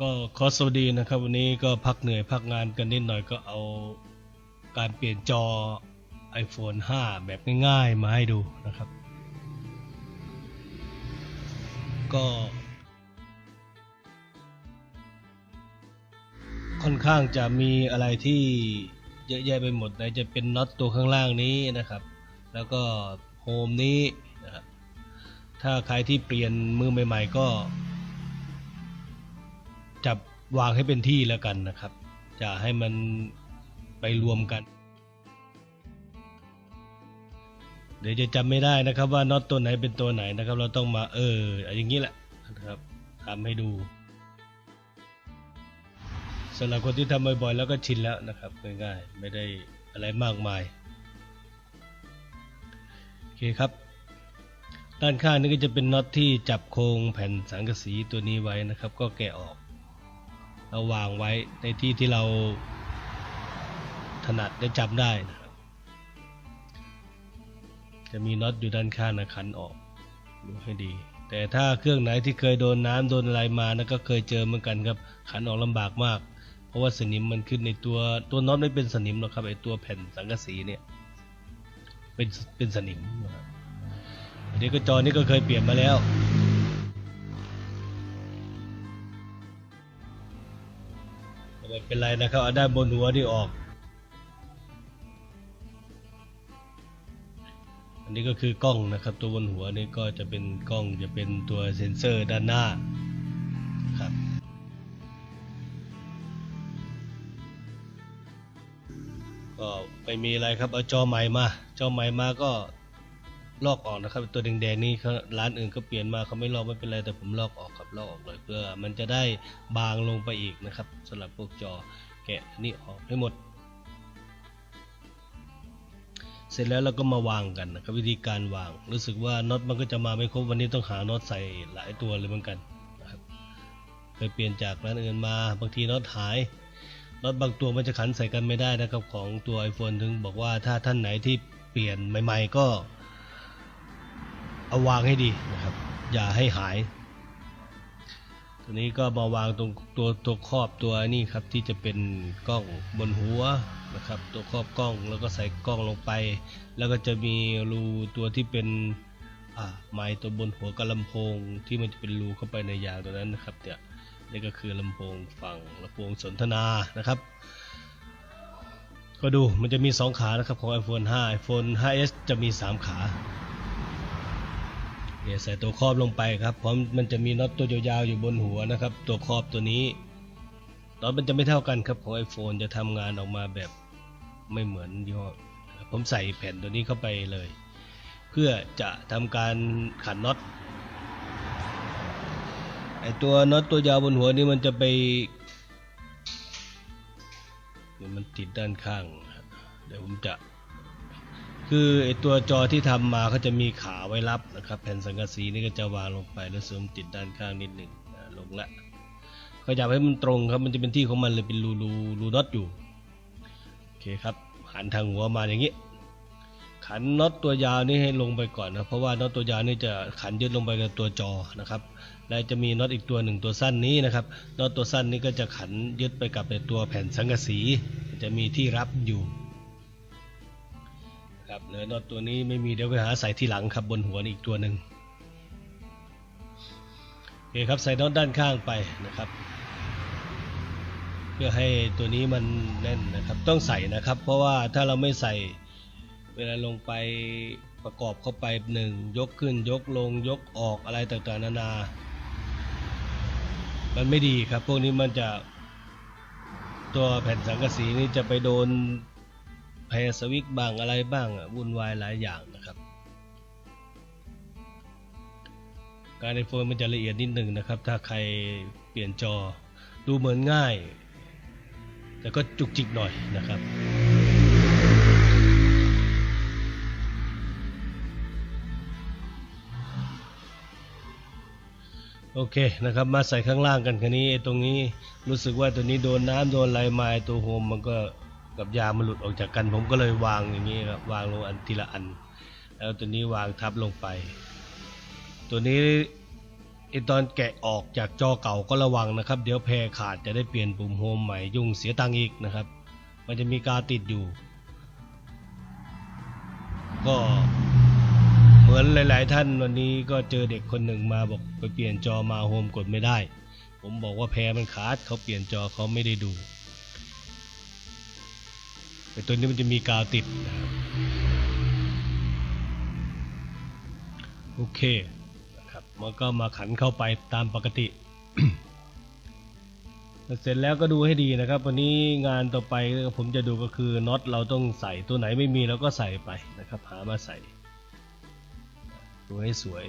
ก็ขอสวัสดีนะครับ วันนี้ก็พักเหนื่อยพักงานกันนิดหน่อยก็เอาการเปลี่ยนจอ iPhone 5 แบบง่ายๆ มาให้ดูนะครับ ก็ค่อนข้างจะมีอะไรที่เยอะแยะไปหมดไหนจะเป็นน็อตตัวข้างล่างนี้นะครับ แล้วก็โฮมนี้นะครับถ้าใครที่เปลี่ยนมือใหม่ ๆ ก็ จับวางให้เป็นที่แล้วกันนะครับ จะให้มันไปรวมกัน เดี๋ยวจะจำไม่ได้นะครับว่าน็อตตัวไหนเป็นตัวไหนนะครับ เราต้องมาเอออย่างนี้แหละนะครับทำให้ดูสำหรับคนที่ทำบ่อยๆแล้วก็ชินแล้วนะครับง่ายๆไม่ได้อะไรมากมายโอเคครับ ด้านข้างนี้ก็จะเป็นน็อตที่จับโครงแผ่นสังกะสีตัวนี้ไว้นะครับ ก็แกะออก เราวางไว้ในที่ที่เราถนัดได้จำได้นะครับจะมีน็อตอยู่ด้านข้างนะขันออกดูให้ดี แต่ถ้าเครื่องไหนที่เคยโดนน้ำโดนอะไรมานะก็เคยเจอเหมือนกันครับขันออกลำบากมาก เพราะว่าสนิมมันขึ้นในตัวตัวน็อตไม่เป็นสนิมหรอกครับไอตัวแผ่นสังกะสีเนี่ยเป็นเป็นสนิมนะครับอันนี้ก็จอนี่ก็เคยเปลี่ยนมาแล้ว ไม่เป็นไรนะครับเอาด้านบนหัวนี่ออก อันนี้ก็คือกล้องนะครับตัวบนหัวนี่ก็จะเป็นกล้องจะเป็นตัวเซ็นเซอร์ด้านหน้าครับก็ไม่มีอะไรครับเอาจอใหม่มา จอใหม่มาก็ ลอกออกนะครับตัวแดงๆนี่ร้านอื่นก็เปลี่ยนมาเขาไม่ลอกไม่เป็นไรแต่ผมลอกออกครับลอกออกเลยเพื่อ มันจะได้บางลงไปอีกนะครับสำหรับพวกจอแกะนี่ออกให้หมด เสร็จแล้วเราก็มาวางกันนะครับวิธีการวาง รู้สึกว่าน็อตมันก็จะมาไม่ครบวันนี้ต้องหาน็อตใส่หลายตัวเลยเหมือนกันนะครับเคยเปลี่ยนจากร้านอื่นมาบางทีน็อตหายน็อตบางตัวมันจะขันใส่กันไม่ได้นะครับของตัว iPhone ถึงบอกว่าถ้าท่านไหนที่เปลี่ยนใหม่ ๆ ก็ เอาวางให้ดีนะครับ อย่าให้หาย ตัวนี้ก็มาวางตรงตัวตัวครอบตัวนี่ครับที่จะเป็นกล้องบนหัวนะครับ ตัวครอบกล้องแล้วก็ใส่กล้องลงไป แล้วก็จะมีรูตัวที่เป็นอ่าไม้ตัวบนหัวกับลำโพงที่มันจะเป็นรูเข้าไปในยางตัวนั้นนะครับเนี่ยนี่ก็คือลำโพงฝั่งลำโพงสนทนานะครับ ก็ดูมันจะมี 2 ขานะครับของ iPhone 5 iPhone 5s จะมี 3 ขา ใส่ตัวครอบลงไปครับเพราะมันจะมีน็อตตัวยาวๆอยู่บนหัวนะครับ ตัวครอบตัวนี้น็อตมันจะไม่เท่ากันครับของ iPhone จะทำงานออกมาแบบไม่เหมือนยี่ห้อผมใส่แผ่นตัวนี้เข้าไปเลย เพื่อจะทำการขันน็อตไอตัวน็อตตัวยาวบนหัวนี่มันจะไปมันติดด้านข้าง เดี๋ยวผมจะ คือไอตัวจอที่ทำมาเขาจะมีขาไว้รับนะครับ แผ่นสังกะสีนี่ก็จะวางลงไปแล้วเสริมติดด้านข้างนิดหนึ่งลงละก็อยากให้มันตรงครับ มันจะเป็นที่ของมันเลยเป็นรูรูรูน็อตอยู่โอเคครับหันทางหัวมาอย่างนี้ ขันน็อตตัวยาวนี่ให้ลงไปก่อนนะเพราะว่าน็อตตัวยาวนี่จะขันยึดลงไปกับตัวจอนะครับและจะมีน็อตอีกตัวหนึ่งตัวสั้นนี้นะครับน็อตตัวสั้นนี้ก็จะขันยึดไปกับตัวแผ่นสังกะสี จะมีที่รับอยู่ ครับเหลือน็อตตัวนี้ไม่มีเดี๋ยวไปหาใส่ที่หลังครับบนหัวอีกตัวหนึ่งโอเคครับใส่น็อตด้านข้างไปนะครับ เพื่อให้ตัวนี้มันแน่นนะครับ ต้องใส่นะครับ เพราะว่าถ้าเราไม่ใส่เวลาลงไปประกอบเข้าไปหนึ่งยกขึ้นยกลงยกออกอะไรต่างๆนานา มันไม่ดีครับ พวกนี้มันจะตัวแผ่นสังกะสีนี่จะไปโดน แพรสวิกบ้างอะไรบ้างอะวุ่นวายหลายอย่างนะครับ การไอโฟนมันจะละเอียดนิดหนึ่งนะครับ ถ้าใครเปลี่ยนจอดูเหมือนง่าย แต่ก็จุกจิกหน่อยนะครับโอเคนะครับมาใส่ข้างล่างกันคันนี้ตรงนี้รู้สึกว่าตัวนี้โดนน้ำโดนอะไม้ตัวโฮมมันก็ กับยามันหลุดออกจากกัน ผมก็เลยวางอย่างนี้ครับวางลงอันทีละอัน แล้วตัวนี้วางทับลงไป ตัวนี้ไอตอนแกะออกจากจอเก่าก็ระวังนะครับ เดี๋ยวแพรขาดจะได้เปลี่ยนปุ่มโฮมใหม่ยุ่งเสียตังค์อีกนะครับ มันจะมีกาติดอยู่ ก็เหมือนหลาย ๆ ท่านวันนี้ก็เจอเด็กคนหนึ่งมาบอกไปเปลี่ยนจอมาโฮมกดไม่ได้ ผมบอกว่าแพรมันขาดเขาเปลี่ยนจอเขาไม่ได้ดู แต่ตัวนี้มันจะมีกาวติดนะครับโอเคนะครับมันก็มาขันเข้าไปตามปกติเสร็จแล้วก็ดูให้ดีนะครับ วันนี้งานต่อไปผมจะดูก็คือน็อตเราต้องใส่ตัวไหนไม่มีเราก็ใส่ไปนะครับ หามาใส่ดูให้สวย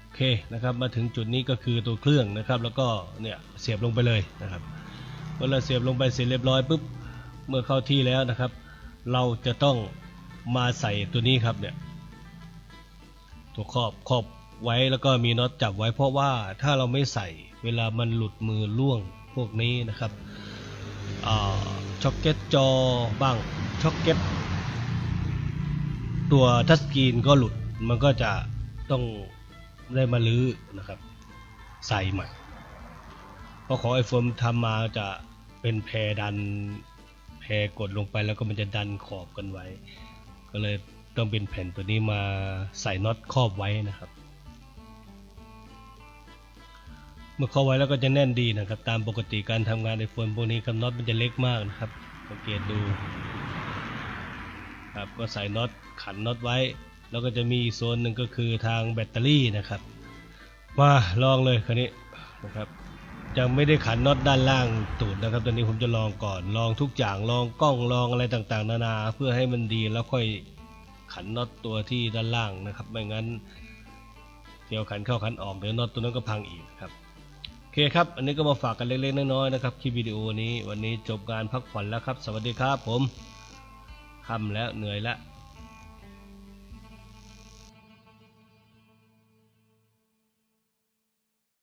โอเคนะครับมาถึงจุดนี้ก็คือตัวเครื่องนะครับ แล้วก็เนี่ยเสียบลงไปเลยนะครับเมื่อเราเสียบลงไปเสร็จเรียบร้อยปุ๊บ เมื่อเข้าที่แล้วนะครับ เราจะต้องมาใส่ตัวนี้ครับเนี่ยตัวครอบครอบไว้แล้วก็มีน็อตจับไว้เพราะว่าถ้าเราไม่ใส่เวลามันหลุดมือล่วงพวกนี้นะครับอช็อกเก็ตจอบ้างช็อกเก็ตตัวทัชสกรีนก็หลุดมันก็จะต้องได้มาลื้อนะครับ ใส่ใหม่เพราะของไอโฟนทำมาจะเป็นแพรดัน แพรกดลงไปแล้วก็มันจะดันขอบกันไว้ ก็เลยต้องเป็นแผ่นตัวนี้มาใส่น็อตครอบไว้นะครับ เมื่อครอบไว้แล้วก็จะแน่นดีนะครับ ตามปกติการทำงานในโฟนพวกนี้ครับน็อตมันจะเล็กมากนะครับสังเกตดูครับก็ใส่น็อตขันน็อตไว้ แล้วก็จะมีโซนหนึ่งก็คือทางแบตเตอรี่นะครับ มาลองเลยคันนี้นะครับ ยังไม่ได้ขันน็อตด้านล่างตูดนะครับ ตอนนี้ผมจะลองก่อนลองทุกอย่างลองกล้องลองอะไรต่างๆ นานา เพื่อให้มันดีแล้วค่อยขันน็อตตัวที่ด้านล่างนะครับ ไม่งั้นเดี๋ยวขันเข้าขันออกเดี๋ยวน็อตตัวนั้นก็พังอีกครับโอเคครับ อันนี้ก็มาฝากกันเล็กๆน้อยๆนะครับคลิปวิดีโอนี้วันนี้จบการพักผ่อนแล้วครับ สวัสดีครับผมค่ำแล้วเหนื่อยแล้ว